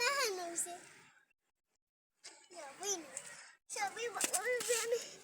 না হানো হইছে যাবই না সবই ভালো হইবে আমি এই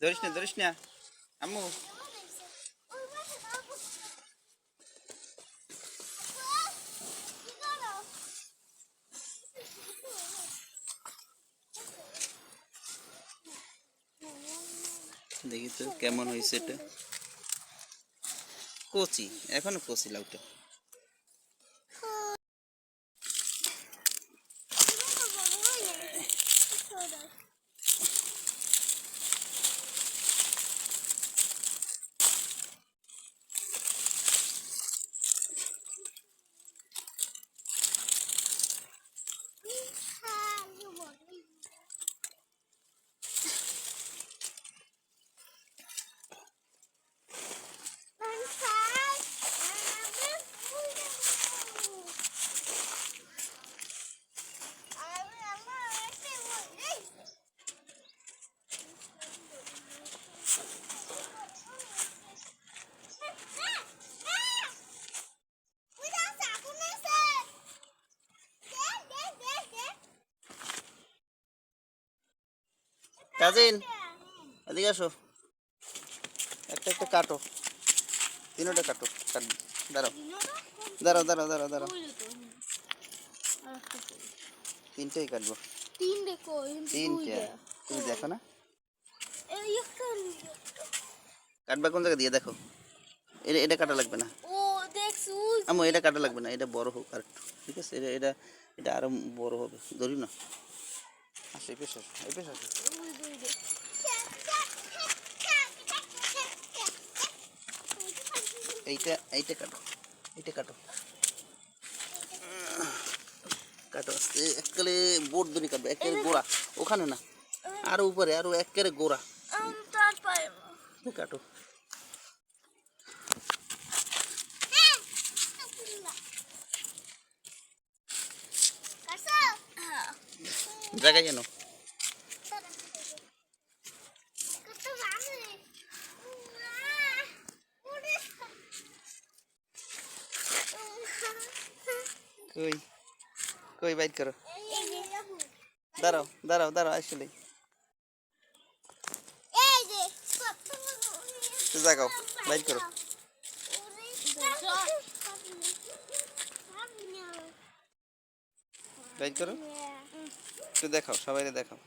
ধরিস না ধরিস না। আম্মু। দেখি তো কেমন হয়েছে এটা। কচি এখনও কচি লাউটা। কাজিন এদিকে আসো। একটা একটা কাটো। তিনোটা কাটো কাট দাঁড়াও। দাঁড়াও দাঁড়াও দাঁড়াও দাঁড়াও। তিনটেই কাটবো। তিনটে তুমি দেখো না? কাটবা কোন জায়গা দিয়ে দেখো। এটা এটা কাটা লাগবে না। ও দেখছু আমো এটা কাটা লাগবে না। এটা বড় হোক আর ঠিক আছে? এটা এটা এটা আরও বড় হবে। ধরি না। আসো এই পেশা এই পেশা এইটা এইটা কাটো এইটা কাটো কাটো আস্তে এককালে বোর্ড ধরে কাটবে একেবারে গোড়া ওখানে না আরও উপরে আরও একেবারে গোড়া কাটো জায়গায় যেন কই কই বাইট করো দাঁড়াও দাঁড়াও দাঁড়াও আসলে তো জাগাও বাইট করো বাইট করো একটু দেখাও সবাই দেখাও।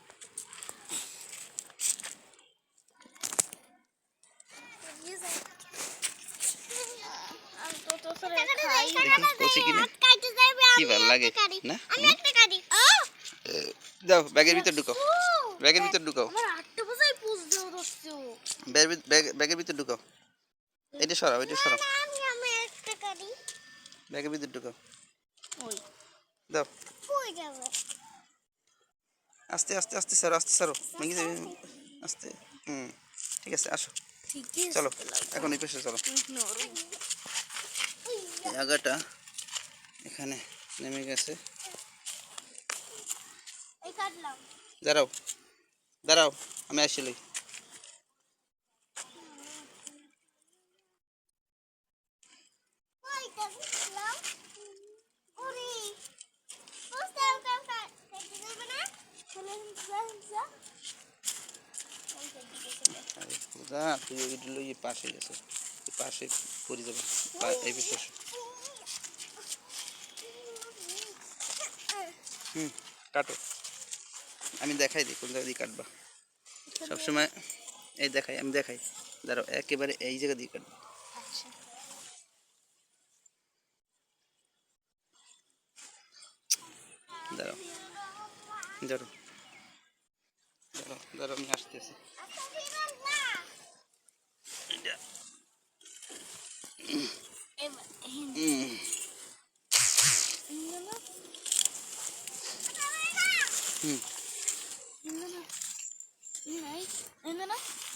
কি ভালো লাগে? না? আমি একটা কাটি। এ, দাও ব্যাগের ভিতর ঢুকাও। ব্যাগের ভিতর ঢুকাও। আমার আটটা বছর পুষ দেও দোস্ত ব্যাগের ভিত- ব্যাগ- ব্যাগের ভিতর ঢুকাও। এটা সরাও এটা সরাও। আমি আমি একটা কাটি। ব্যাগের ভিতর ঢুকাও। দাও। কই যাবে? আস্তে আস্তে আস্তে সরো আস্তে সরো। ভেঙে যাবে আস্তে হুম। ঠিক আছে আসো। ঠিক চলো এখন এই পাশে চলো। এই আগাটা এখানে নেমে গেছে। এই কাটলাম। দাঁড়াও দাঁড়াও আমি আসলে ওই কাটলাম ওরে পোস্টার কাট কাট কেটে দেবে না চলে যা যা ওই কেটে দিয়েছে আরে পাশে পাশে পড়ে হুম কাটো। আমি দেখাই দিই কোন জায়গা দিয়ে কাটবা। সবসময় এই দেখাই, আমি দেখাই। দাঁড়াও, একেবারে এই জায়গা দিয়ে কাটবা। দাঁড়াও দাঁড়াও। আমি আসতেছি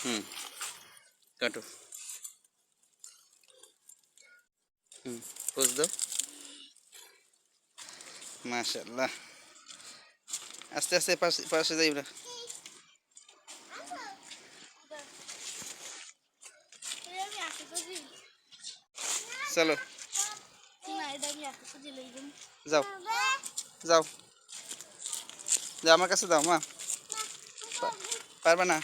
হুম কাটো হুম দাও মাশাল্লাহ আস্তে আস্তে পাশে পাশে যাই না আমি আশা করি চলো। যাও। যাও। আমার কাছে দাও মা। পারবে না?